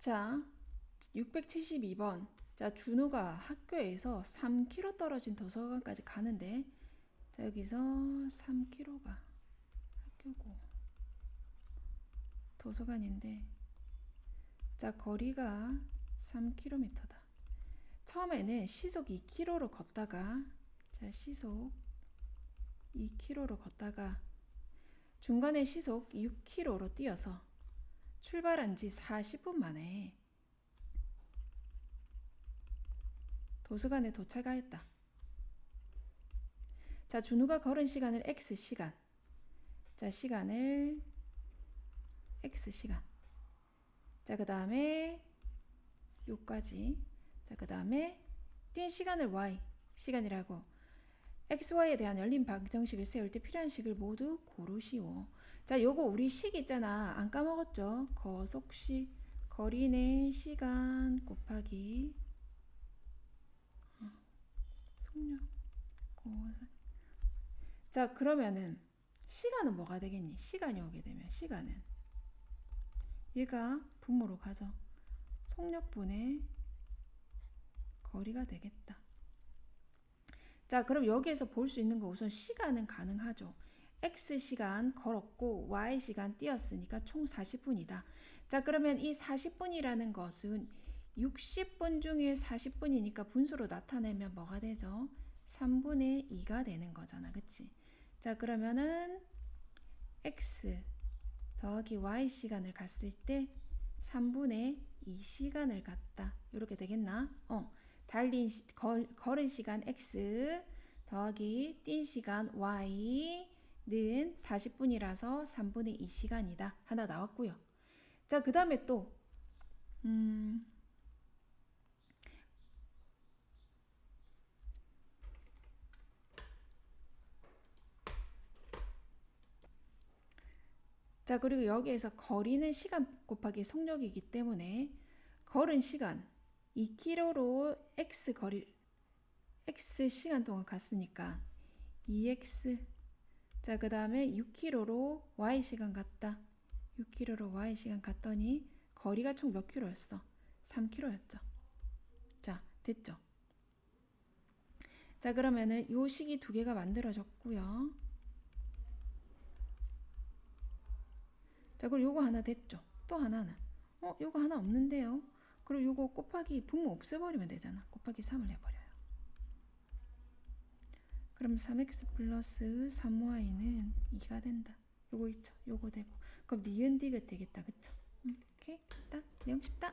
자, 672번. 자, 준우가 학교에서 3km 떨어진 도서관까지 가는데, 자, 여기서 3km가 학교고, 도서관인데, 자, 거리가 3km다. 처음에는 시속 2km로 걷다가, 자, 시속 2km로 걷다가, 중간에 시속 6km로 뛰어서 출발한 지 40분 만에 도서관에 도착하였다. 자, 준우가 걸은 시간을 x 시간. 자, 시간을 x 시간. 자, 그 다음에 요까지. 자, 그 다음에 뛴 시간을 y 시간이라고. x, y에 대한 열린 방정식을 세울 때 필요한 식을 모두 고르시오. 자, 요거 우리 식 있잖아. 안 까먹었죠? 거속식 거리는 시간 곱하기. 자, 그러면은 시간은 뭐가 되겠니? 시간이 오게 되면 시간은 얘가 분모로 가죠. 속력분의 거리가 되겠다. 자, 그럼 여기에서 볼 수 있는 거 우선 시간은 가능하죠. X 시간 걸었고 y 시간 뛰었으니까 총 40분이다. 자, 그러면 이 40분이라는 것은 60분 중에 40분이니까 분수로 나타내면 뭐가 되죠? 3분의 2가 되는 거잖아. 그치? 자, 그러면은 x 더하기 y 시간을 갔을 때 3분의 2 시간을 갔다. 이렇게 되겠나? 어. 달린 시, 걸, 걸은 시간 x 더하기 뛴 시간 y 는 40분이라서 3분의 2 시간이다. 하나 나왔고요. 자, 그 다음에 또 음, 자, 그리고 여기에서 거리는 시간 곱하기 속력이기 때문에 걸은 시간 2km로 x 거리 x 시간 동안 갔으니까 2x 자, 그 다음에 6km로 y 시간 갔다. 6km로 y 시간 갔더니 거리가 총몇 킬로였어? 3km였죠. 자, 됐죠? 자, 그러면은 요 식이 두 개가 만들어졌고요. 자, 그리고 요거 하나 됐죠? 또 하나는 어, 요거 하나 없는데요. 그리고 요거 곱하기 분모 없애버리면 되잖아. 곱하기 3을 해버려요. 그럼 3x 플러스 3y는 2가 된다. 요거 있죠? 요거 되고. 그럼 니은 디귿 되겠다. 그쵸? 음, 오케이. 됐다. 내용 쉽다.